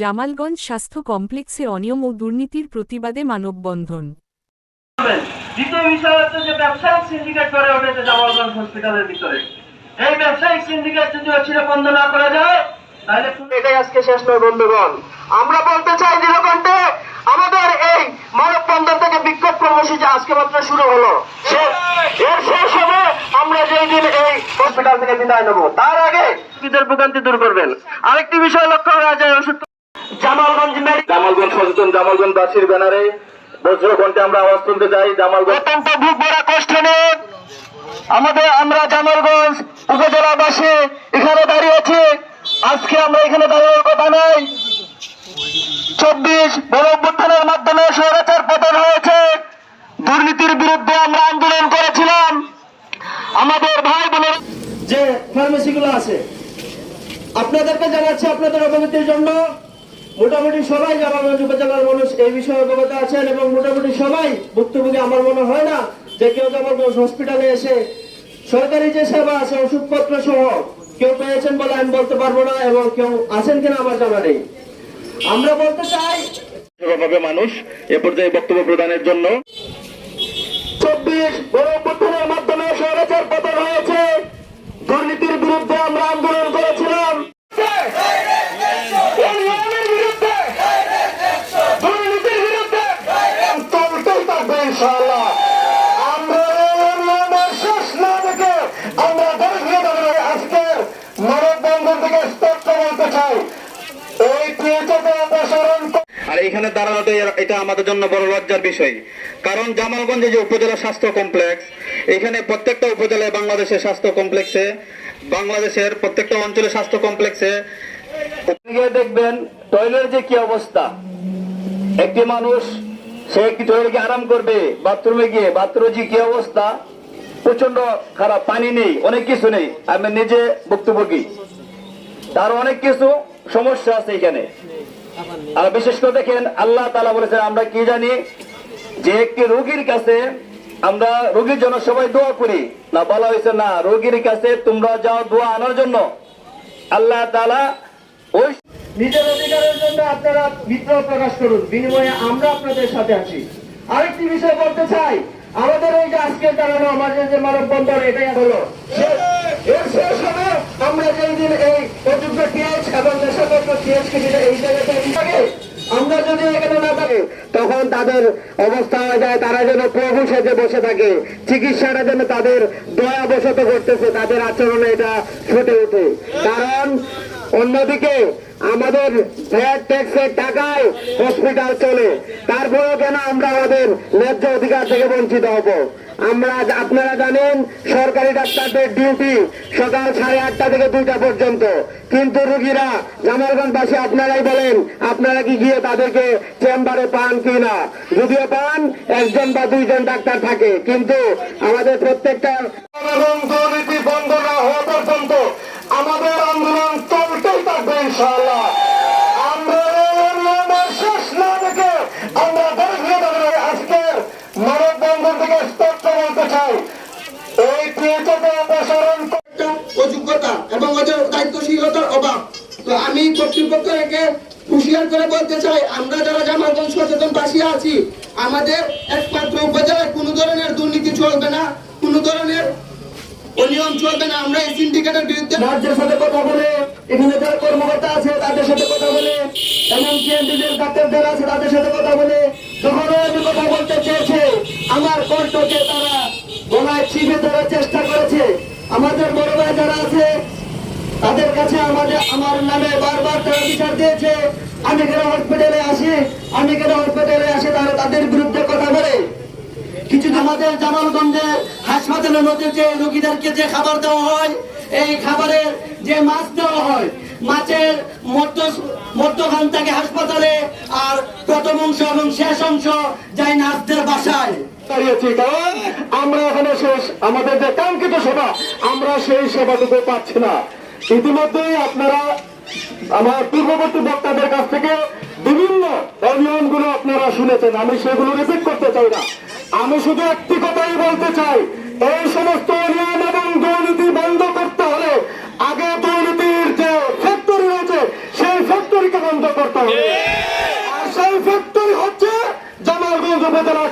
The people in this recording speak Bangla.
জামালগঞ্জ স্বাস্থ্য কমপ্লেক্সে অনিয়ম ও দুর্নীতির প্রতিবাদে মানববন্ধন। দ্বিতীয় বিষয় হচ্ছে যে ব্যবসায়িক সিন্ডিকেট উঠেছে জামালগঞ্জ হসপিটালের ভিতরে। এই ব্যবসায়িক সিন্ডিকেট যদি অচিরে বন্ধ না করা যায়, তাহলে এটাই আজকে শেষ নয়, বন্ধুগণ। আমরা বলতে চাই আমাদের এই মানববন্ধন থেকে বিক্ষোভ কর্মসূচি আজকে মাত্র শুরু হলো এর শেষ হবে, আমরা যেই দিন এই হসপিটাল থেকে বিদায় নেব। তার আগে ভোগান্তি দূর করবেন। আরেকটি বিষয় লক্ষ্য করা যায়, ওষুধ জামালগঞ্জ জামালগঞ্জ সচেতন জামালগঞ্জবাসীর ব্যানারে বজ্র ঘন্টে আমরা আওয়াজ তুলতে চাই। জামালগঞ্জ অত্যন্ত বুক ভরা কষ্ট নিয়ে আমাদের আমরা জামালগঞ্জ উপজেলাবাসী এখানে দাঁড়িয়েছি আজকে আমরা এখানে দাঁড়িয়ে কথা নাই। চব্বিশ বড় অভ্যুত্থানের মাধ্যমে স্বৈরাচার পতন হয়েছে। দুর্নীতির বিরুদ্ধে আমরা আন্দোলন করেছিলাম। আমাদের ভাই বোনের যে ফার্মেসিগুলো আছে আপনাদেরকে জানাচ্ছি আপনাদের অবগতির জন্য। মোটামুটি সবাই জামালগঞ্জ উপজেলার মানুষ এই বিষয়ে অবগত আছেন এবং মোটামুটি সবাই ভুক্তভোগী আমার মনে হয় না যে কেউ জামালগঞ্জ হসপিটালে এসে সরকারি যে সেবা আছে, ওষুধপত্র সহ কেউ পেয়েছেন বলে আমি বলতে পারব না এবং কেউ আছেন কিনা আমার জানা নেই। আমরা বলতে চাই মানুষ এ পর্যায়ে বক্তব্য প্রদানের জন্য চব্বিশ বড় অভ্যুত্থানের মাধ্যমে স্বৈরাচার পতন হয়েছে দুর্নীতির বিরুদ্ধে আমরা আন্দোলন করেছিলাম অনিয়মের বিরুদ্ধে, দুর্নীতির বিরুদ্ধে চলতেই থাকবে ইনশাআল্লাহ। আমরা এই অনিয়মের শেষ না দেখে আমরা দীর্ঘভাবে আজকের মানববন্ধন থেকে স্পষ্ট বলতে চাই এই প্রিয়তাকে অপসারণ আর এখানে দাঁড়ানোতে এটা আমাদের জন্য বড় লজ্জার বিষয়। কারণ জামালগঞ্জে যে উপজেলা স্বাস্থ্য কমপ্লেক্স, এখানে প্রত্যেকটা উপজেলায় বাংলাদেশের স্বাস্থ্য কমপ্লেক্সে, বাংলাদেশের প্রত্যেকটা অঞ্চলে স্বাস্থ্য কমপ্লেক্সে দেখবেন টয়লেটের যে কি অবস্থা? একটি মানুষ, সে একটি টয়লেটে গিয়ে আরাম করবে? বাথরুমে গিয়ে? বাথরুমে যে কি অবস্থা? প্রচণ্ড খারাপ, পানি নেই, অনেক কিছু নেই। আমি নিজে ভুক্তভোগী। তার অনেক কিছু সমস্যা আছে এখানে। আর বিশেষ করে দেখেন, আল্লাহ তালা বলেছেন, আমরা কি জানি যে একটি রোগীর কাছে আমরা রোগীর জন্য সবাই দোয়া করি। না, বলা হয়েছে না, রোগীর কাছে তোমরা যাও দোয়া আনার জন্য। আল্লাহ তালা ওই নিজের অধিকারের জন্য আপনারা বিদ্রোহ প্রকাশ করুন। বিনিময়ে আমরা আপনাদের সাথে আছি। আরেকটি বিষয় বলতে চাই। আমাদের এই যে আজকে দাঁড়ানো আমাদের যে মানববন্ধন, এটাই হলো। এর শেষ হবে, আমরা যেই দিন এই আমরা যদি এখানে না থাকি, তখন তাদের অবস্থা হয়ে যায়, তারা যেন প্রভু সেজে বসে থাকে। চিকিৎসাটা যেন তাদের দয়া বসত করতেছে, তাদের আচরণে এটা ফুটে ওঠে। কারণ, অন্যদিকে আমাদের ভ্যাট ট্যাক্সের টাকায় হসপিটাল চলে। তারপরেও কেন আমরা আমাদের ন্যায্য অধিকার থেকে বঞ্চিত হব? আমরা আপনারা জানেন, সরকারি ডাক্তারদের ডিউটি সকাল সাড়ে আটটা থেকে দুইটা পর্যন্ত। কিন্তু রুগীরা, জামালগঞ্জবাসী আপনারাই বলেন, আপনারা কি গিয়ে তাদেরকে চেম্বারে পান কি না? যদিও পান, একজন বা দুইজন ডাক্তার থাকে, কিন্তু আমাদের প্রত্যেকটা আমাদের আন্দোলন চলতেই থাকবে ইনশাআল্লাহ আমরা এই আন্দোলনের শেষ না দেখে আমরা দীর্ঘভাবে আজকের মানববন্ধন থেকে স্পষ্ট বলতে চাই এই প্রিয়তাকে অপসারণ একটা অযোগ্যতা এবং ওদের দায়িত্বশীলতার অভাব। তো আমি কর্তৃপক্ষকে হুঁশিয়ার করে বলতে চাই আমরা যারা জামালগঞ্জ সচেতন বাসী আছি আমাদের একমাত্র উপজেলায় কোনো ধরনের দুর্নীতি চলবে না কোনো ধরনের অনিয়ম চলবে না। আমরা এই সিন্ডিকেটের বিরুদ্ধে রাজ্যের সাথে কথা বলে এখানে যারা কর্মকর্তা আছে তাদের সাথে কথা বলে এমনকি এমপিদের ডাক্তার যারা আছে তাদের সাথে কথা বলে যখন আমি কথা বলতে চেয়েছে আমার কণ্ঠকে তারা গলায় চিপে ধরার চেষ্টা আমাদের বড় ভাই যারা আছে, তাদের কাছে আমাদের আমার নামে বারবার তারা বিচার দিয়েছে। আমি কেন হসপিটালে আসি? আমি কেন হসপিটালে আসি? তারা তাদের বিরুদ্ধে কথা বলে। কিছু আমাদের জামালগঞ্জে হাসপাতালের মধ্যে যে রোগীদেরকে যে খাবার দেওয়া হয়, এই খাবারের যে মাছ দেওয়া হয়, মাছের মধ্য মধ্যখান থেকে হাসপাতালে আর প্রথম অংশ এবং শেষ অংশ যায় নার্সদের বাসায়। চালিয়েছি কারণ আমরা এখানে শেষ। আমাদের যে কাঙ্ক্ষিত সেবা, আমরা সেই সেবাটুকু পাচ্ছি না। ইতিমধ্যেই আপনারা, আমার পূর্ববর্তী বক্তাদের কাছ থেকে বিভিন্ন অনিয়মগুলো আপনারা শুনেছেন। আমি সেগুলো রিপিট করতে চাই না। আমি শুধু একটি কথাই বলতে চাই, এই সমস্ত অনিয়ম এবং দুর্নীতি বন্ধ করতে হলে আগে দুর্নীতির যে ফ্যাক্টরি রয়েছে, সেই ফ্যাক্টরিকে বন্ধ করতে হবে। আর সেই ফ্যাক্টরি হচ্ছে জামালগঞ্জ উপজেলার